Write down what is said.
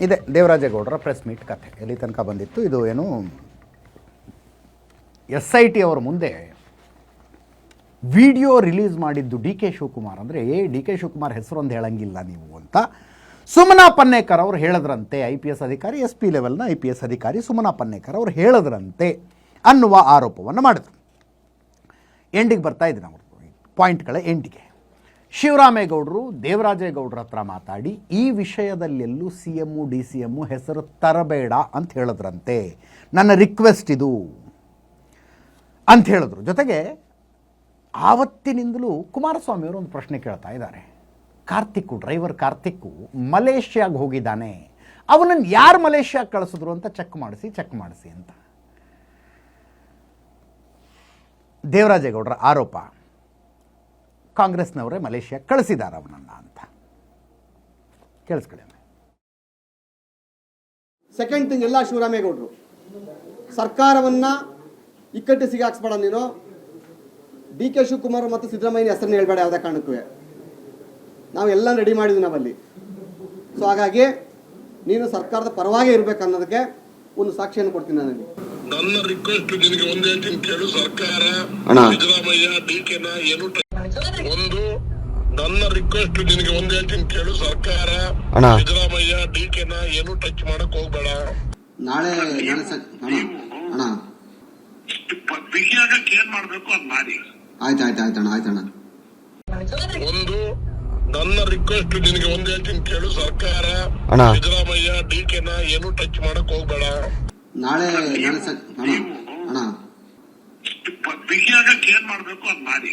ಇದೆ, ದೇವರಾಜೇಗೌಡರ press meet ಕಥೆ. ಎಲ್ಲಿ ತನಕ ಬಂದಿತ್ತು, ಇದು ಏನು ಎಸ್ ಐ ಟಿ ಅವರ ಮುಂದೆ ವಿಡಿಯೋ ರಿಲೀಸ್ ಮಾಡಿದ್ದು ಡಿ ಕೆ ಶಿವಕುಮಾರ್. ಅಂದರೆ, ಏ, ಡಿ ಕೆ ಶಿವಕುಮಾರ್ ಹೆಸರೊಂದು ಹೇಳಂಗಿಲ್ಲ ನೀವು ಅಂತ ಸುಮನಾ ಪನ್ನೇಕರ್ ಅವರು ಹೇಳದ್ರಂತೆ. ಐ ಪಿ ಎಸ್ ಅಧಿಕಾರಿ, ಎಸ್ ಪಿ ಲೆವೆಲ್ನ ಐ ಪಿ ಎಸ್ ಅಧಿಕಾರಿ ಸುಮನಾ ಪನ್ನೇಕರ್ ಅವರು ಹೇಳಿದ್ರಂತೆ ಅನ್ನುವ ಆರೋಪವನ್ನು ಮಾಡಿದ್ರು. ಎಂಡಿಗೆ ಬರ್ತಾ ಇದ್ದೀನಿ ಅವರು ಪಾಯಿಂಟ್ಗಳ ಎಂಡಿಗೆ. ಶಿವರಾಮೇಗೌಡರು ದೇವರಾಜೇಗೌಡರ ಹತ್ರ ಮಾತಾಡಿ, ಈ ವಿಷಯದಲ್ಲೆಲ್ಲೂ C M D C M ಹೆಸರು ತರಬೇಡ ಅಂತ ಹೇಳಿದ್ರಂತೆ. ನನ್ನ ರಿಕ್ವೆಸ್ಟ್ ಇದು ಅಂತ ಹೇಳಿದ್ರು. ಜೊತೆಗೆ ಆವತ್ತಿನಿಂದಲೂ ಕುಮಾರಸ್ವಾಮಿ ಅವರು ಒಂದು ಪ್ರಶ್ನೆ ಕೇಳ್ತಾ ಇದ್ದಾರೆ. ಕಾರ್ತಿಕ್ಕು ಡ್ರೈವರ್ ಕಾರ್ತಿಕ್ಕು ಮಲೇಷ್ಯಾಗೆ ಹೋಗಿದ್ದಾನೆ. ಅವನನ್ನು ಯಾರು ಮಲೇಷ್ಯಾಗೆ ಕಳಿಸಿದ್ರು ಅಂತ ಚೆಕ್ ಮಾಡಿಸಿ ಚೆಕ್ ಮಾಡಿಸಿ ಅಂತ. ದೇವರಾಜೇಗೌಡರ ಆರೋಪ. ಕಾಂಗ್ರೆಸ್ನವರೇ ಮಲೇಷ್ಯಾ ಕಳಿಸಿದ್ದಾರೆ ಅವನನ್ನು ಅಂತ. ಕೇಳಿಸ್ಕೊಳ್ಳಿ. ಸೆಕೆಂಡ್ ಥಿಂಗ್ ಎಲ್ಲ ಶಿವರಾಮೇಗೌಡರು. ಸರ್ಕಾರವನ್ನ ಇಕ್ಕಟ್ಟು ಸಿಗಾಕ್ಸ್ಬೇಡ ನೀನು. ಡಿ ಕೆ ಶಿವಕುಮಾರ್ ಮತ್ತು ಸಿದ್ದರಾಮಯ್ಯ ಹೆಸರನ್ನ ಹೇಳ್ಬೇಡ ಯಾವುದೇ ಕಾರಣಕ್ಕೂ. ನಾವು ಎಲ್ಲ ರೆಡಿ ಮಾಡಿದ್ವಿ ನಾವಲ್ಲಿ. ಸೊ ಹಾಗಾಗಿ ನೀನು ಸರ್ಕಾರದ ಪರವಾಗಿ ಇರಬೇಕು ಅನ್ನೋದಕ್ಕೆ ಒಂದು ಸಾಕ್ಷಿಯನ್ನು ಕೊಡ್ತೀನಿ ನನಗೆ ನನ್ನ ರಿಕ್ವೆಸ್ಟ್ ನಿನಗೆ ಒಂದೇ ಕೇಳು. ಸರ್ಕಾರ ಅಣ್ಣ. ಸಿದ್ದರಾಮಯ್ಯ ಡಿ ಕೆನ ಏನು ಒಂದು ನನ್ನ ರಿಕ್ವೆಸ್ಟ್ ನಿನಗೆ ಒಂದೇ ಹೇಳ್ತೀನಿ ಕೇಳು ಸರ್ಕಾರ ಅಣ್ಣ. ಸಿದ್ದರಾಮಯ್ಯ ಡಿ ಕೆನ ಏನು ಟಚ್ ಮಾಡಕ್ ಹೋಗ್ಬೇಡ. ನಾಳೆ ಅಣ್ಣ ಬಿಗಿಯಾಗಕ್ಕೆ ಏನ್ ಮಾಡ್ಬೇಕು ಅದ್ ಮಾಡಿ. ಆಯ್ತು ಆಯ್ತಣ್ಣ ಆಯ್ತು ಅಣ್ಣ ಆಯ್ತು ಅಣ್ಣ. ಒಂದು ನನ್ನ ರಿಕ್ವೆಸ್ಟ್ ನಿನಗೆ ಒಂದೇ ಹೇಳ್ತೀನಿ ಕೇಳು ಸರ್ಕಾರ ಅಣ್ಣ. ಸಿದ್ದರಾಮಯ್ಯ ಡಿ ಕೆನ ಏನು ಟಚ್ ಮಾಡಕ್ ಹೋಗ್ಬೇಡ. ನಾಳೆ ಅಣ್ಣ ಬಿಗಿಯಾಗಕ್ಕೆ ಏನ್ ಮಾಡ್ಬೇಕು ಅದ್ ಮಾಡಿ.